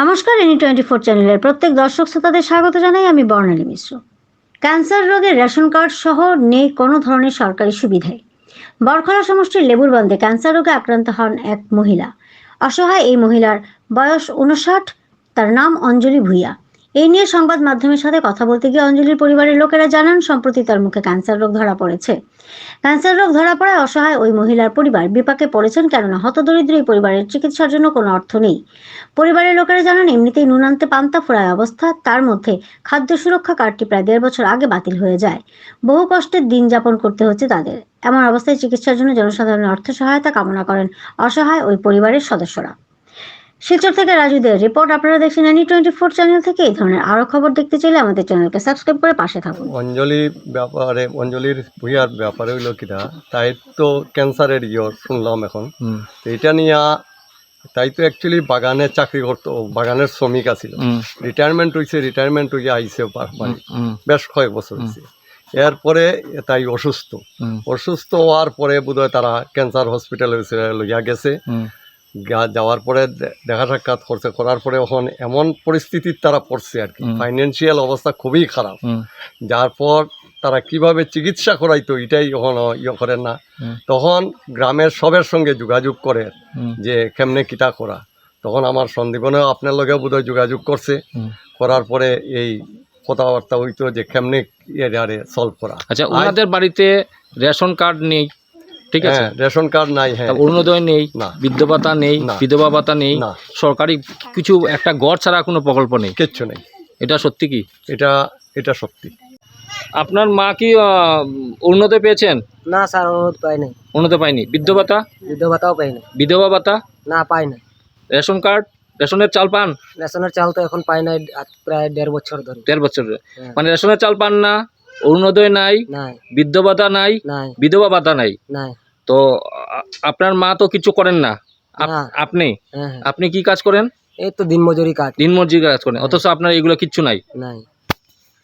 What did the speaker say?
নমস্কার, any twenty four চ্যানেলের প্রত্যেক দর্শক শ্রোতাদের স্বাগত জানাই আমি বর্ণালী মিশ্র। ক্যান্সার রোগের রেশন কার্ড সহ নেই কোনো ধরনের সরকারি সুবিধাই। বরখলা সমষ্টির লেবুরবন্দে ক্যান্সার রোগে আক্রান্ত হন এক মহিলা। অসহায় এই মহিলার বয়স উনষাট তার নাম অঞ্জলি ভূঁইয়া। এই নিয়ে সংবাদ মাধ্যমের সাথে কথা বলতে গিয়ে অঞ্জলির পরিবারের লোকেরা জানান, সম্প্রতি তার মুখে ক্যান্সার রোগ ধরা পড়েছে। ক্যান্সার রোগ ধরা পড়ায় অসহায় ওই মহিলার পরিবার বিপাকে পড়েছেন কেননা হতদরিদ্র এই পরিবারের চিকিৎসার জন্য কোনো অর্থ নেই। পরিবারের লোকেরা জানান, এমনিতেই নুনান্তে পান্তা ফোড়ায় অবস্থা, তার মধ্যে খাদ্য সুরক্ষা কার্ডটি প্রায় দেড় বছর আগে বাতিল হয়ে যায়। বহু কষ্টের দিন যাপন করতে হচ্ছে তাদের। এমন অবস্থায় চিকিৎসার জন্য জনসাধারণের অর্থ সহায়তা কামনা করেন অসহায় ওই পরিবারের সদস্যরা। শিলচর থেকে রাজুদের রিপোর্ট আপনারা দেখছেন এনি টোয়েন্টি ফোর চ্যানেল থেকে। এই ধরনের আরও খবর দেখতে চাইলে আমাদের চ্যানেলকে সাবস্ক্রাইব করে পাশে থাকুন। অঞ্জলি ব্যাপারে অঞ্জলির ভূঁইয়ার ব্যাপারে হইল কিনা তাই তো ক্যান্সারের ইয়ে শুনলাম এখন। তো এটা নিয়ে তাই তো অ্যাকচুয়ালি বাগানে চাকরি করতো বাগানের শ্রমিক আছিল। রিটায়ারমেন্ট হয়েছে রিটায়ারমেন্ট হয়ে আইসে বাড়ি বেশ কয়েক বছর হয়েছে এরপরে তাই অসুস্থ। অসুস্থ হওয়ার পরে বোধহয় তারা ক্যান্সার হসপিটালে লইয়া গেছে। যাওয়ার পরে দেখা সাক্ষাৎ করছে করার পরে এখন এমন পরিস্থিতির তারা পড়ছে আর কি। ফাইন্যান্সিয়াল অবস্থা খুবই খারাপ। যার পর তারা কীভাবে চিকিৎসা করাইতো এটাই এখন ইয়ে করেন না। তখন গ্রামের সবের সঙ্গে যোগাযোগ করে যে কেমনে কিতা করা। তখন আমার সন্দীপনেও আপনার লগে বোধহয় যোগাযোগ করছে। করার পরে এই কথাবার্তা হইতো যে কেমনে এটারে সলভ করা। আচ্ছা ওনাদের বাড়িতে রেশন কার্ড নেই ঠিক আছে? হ্যাঁ রেশন কার্ড নাই হ্যাঁ। অরুণোদয় নেই। বৃদ্ধ ভাতা নেই বিধবা ভাতা নেই সরকারি কিছু একটা গড় ছাড়া কোনো প্রকল্প নেই? কিচ্ছু নেই। এটা সত্যি কি? এটা এটা সত্যি। আপনার মা কি অরুণোদয় পেয়েছেন? না স্যার অনুরোধ পাই নাই অরুণোদয় পাইনি। বৃদ্ধ ভাতা বৃদ্ধ ভাতাও পাই নাই বিধবা ভাতা? না পাই নাই রেশন কার্ড? রেশনের চাল পান? রেশনের চাল তো এখন পাই নাই প্রায় দেড় বছর ধরে। দেড় বছর হ্যাঁ। মানে রেশনের চাল পান না? অরুণোদয় নাই? নাই। বৃদ্ধ ভাতা নাই? নাই। বিধবা ভাতা নাই? নাই। তো আপনার মা তো কিছু করেন না। আপ- আপনি? হ্যাঁ হ্যাঁ। আপনি কি কাজ করেন? এই তো দিনমজুরি কাজ। দিনমজুরি কাজ করেন। অথচ আপনার এগুলো কিচ্ছু নাই। নাই।